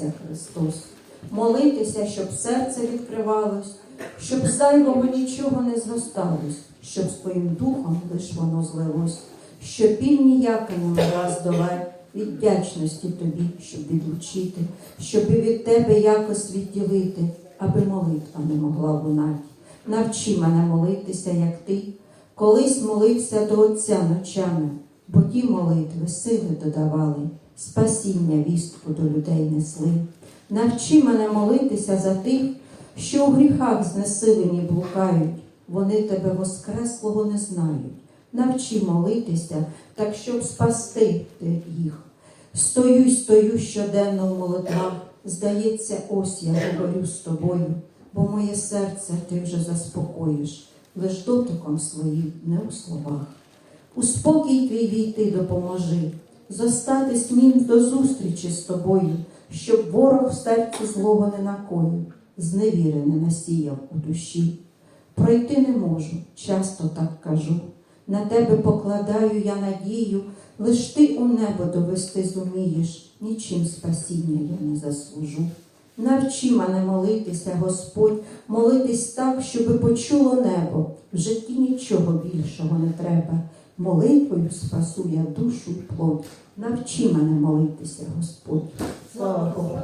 народився Христос. Молитися, щоб серце відкривалось, щоб зайвого нічого не зросталось, щоб з твоїм духом лиш воно злилось, щоб біль ніяка не могла здолати від вдячності тобі, щоб відлучити, щоб і від тебе якось відділити, аби молитва не могла лунати. Навчи мене молитися, як ти, колись молився до Отця ночами, бо ті молитви сили додавали, спасіння вістку до людей несли. Навчи мене молитися за тих, що у гріхах знесилені блукають, вони тебе воскреслого не знають. Навчи молитися, так щоб спасти ти їх. Стою стою щоденно в молитвах, здається, ось я говорю з тобою, бо моє серце ти вже заспокоїш, лиш дотиком своїм, не у словах. У спокій твій війти допоможи, зостатись мім до зустрічі з тобою, щоб ворог в серці злого не накоїв, зневіри не насіяв у душі. Пройти не можу, часто так кажу. На тебе покладаю я надію, лиш ти у небо довести зумієш, нічим спасіння я не заслужу. Навчи мене молитися, Господь, молитись так, щоби почуло небо. В житті нічого більшого не треба. Молитвою спасу я душу плоть. Навчи мене молитися, Господь. Слава Богу.